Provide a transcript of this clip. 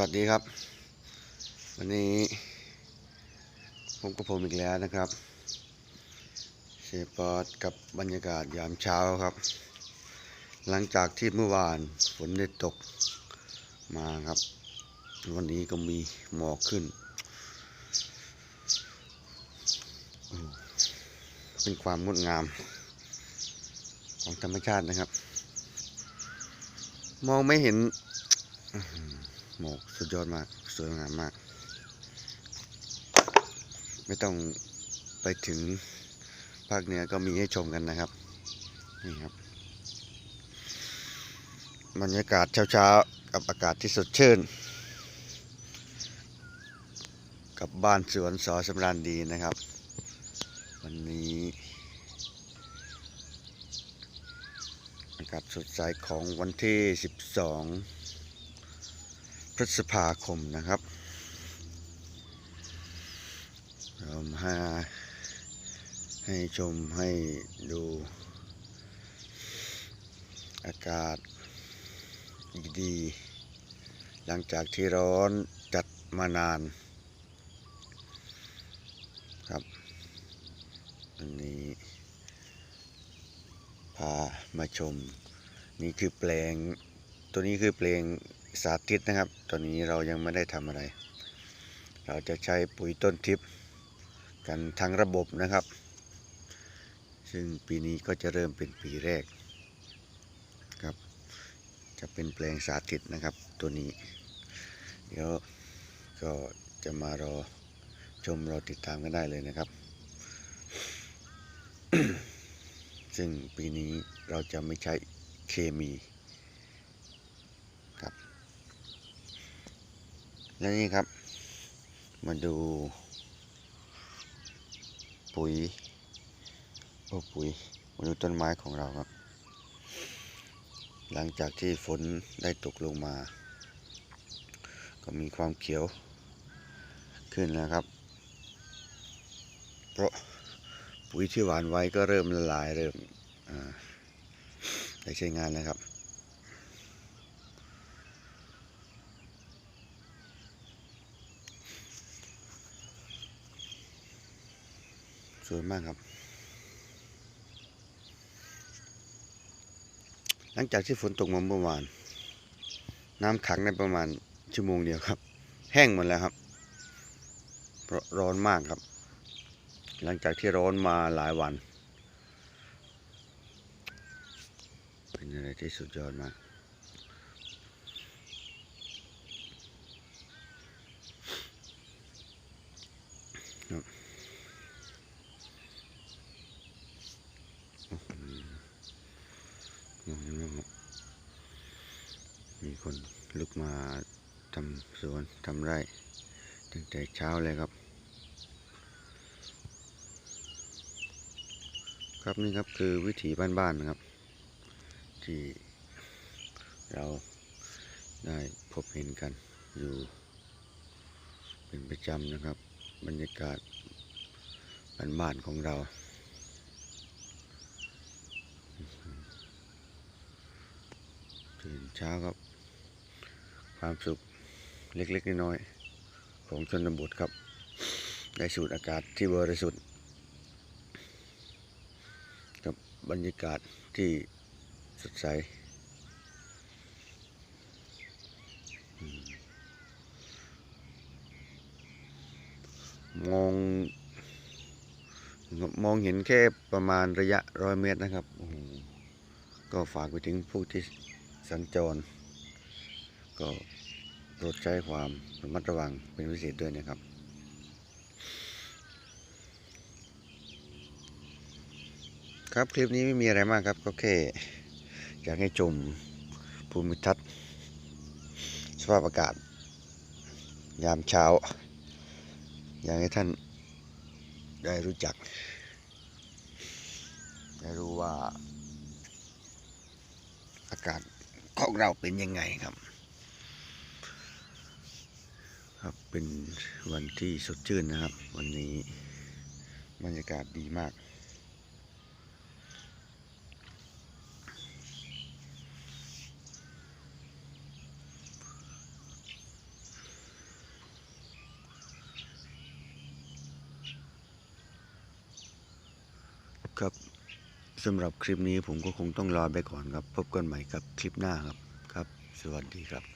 วัสดีครับ วันนี้ผมกับผมอีกแล้วนะครับเชฟปอดกับบรรยากาศยามเช้าครับ หลังจากที่เมื่อวานฝนได้ตกมาครับ วันนี้ก็มีหมอกขึ้น เป็นความงดงามของธรรมชาตินะครับ มองไม่เห็น หมกสุดยอดมากสวยงามมาก ไม่ต้องไปถึงภาคเหนือก็มีให้ชมกันนะครับ นี่ครับบรรยากาศเช้าๆ กับอากาศที่สดชื่น กับบ้านสวนสอสำราญดีนะครับ วันนี้ อากาศสดใสของวันที่ 12 พฤษภาคมนะครับเรามาให้ชมให้ดูอากาศดีๆหลังจากที่ร้อนจัดมานานครับอันนี้พามาชมนี่คือแปลงตัวนี้คือแปลง สาธิตนะครับ ตอนนี้เรายังไม่ได้ทำอะไร เราจะใช้ปุ๋ยต้นทิพย์กันทั้งระบบนะครับ ซึ่งปีนี้ก็จะเริ่มเป็นปีแรกครับ จะเป็นแปลงสาธิตนะครับตัวนี้ เดี๋ยวก็จะมารอชมรอติดตามกันได้เลยนะครับ ซึ่งปีนี้เราจะไม่ใช้เคมีครับ และนี่ครับ มาดู ปุ๋ยโอ้ปุ๋ยมาดูต้นไม้ของเราครับ หลังจากที่ฝนได้ตกลงมา ก็มีความเขียวขึ้นแล้วครับ เพราะปุ๋ยที่หวานไว้ก็เริ่มละลายเริ่มอ่าได้ใช้งานแล้วครับ สวยมากครับ หลังจากที่ฝนตกมาเมื่อวาน น้ำขังในประมาณชั่วโมงเดียวครับ แห้งหมดแล้วครับเพราะร้อนมากครับ หลังจากที่ร้อนมาหลายวัน เป็นอะไรที่สุดยอดมาก ครับโอ้โหมองเห็นไหมครับมีคน ลุกมาทำสวนทำไร่ตั้งแต่เช้าเลยครับ ครับนี่ครับคือวิถีบ้านๆนะครับ ที่เราได้พบเห็นกันอยู่เป็นประจำนะครับ บรรยากาศบ้านๆของเราตื่นเช้าครับ ความสุขเล็กๆน้อยๆของชนบทครับ ได้สูดอากาศที่บริสุทธิ์กับบรรยากาศที่สดใสมองมองเห็นแค่ประมาณระยะร้อยเมตรนะครับ ก็ฝากไปถึงผู้ที่สัญจร ก็โปรดใช้ความระมัดระวังเป็นพิเศษด้วยนะครับ ครับคลิปนี้ไม่มีอะไรมากครับ ก็แค่อยากให้ชมภูมิทัศน์สภาพอากาศ ยามเช้า อยากให้ท่านได้รู้จัก ได้รู้ว่าอากาศของเราเป็นยังไงครับ ครับเป็นวันที่สดชื่นนะครับ วันนี้บรรยากาศดีมาก ครับสำหรับคลิปนี้ผมก็คงต้องรอไปก่อนครับ พบกันใหม่ครับคลิปหน้าครับครับ สวัสดีครับ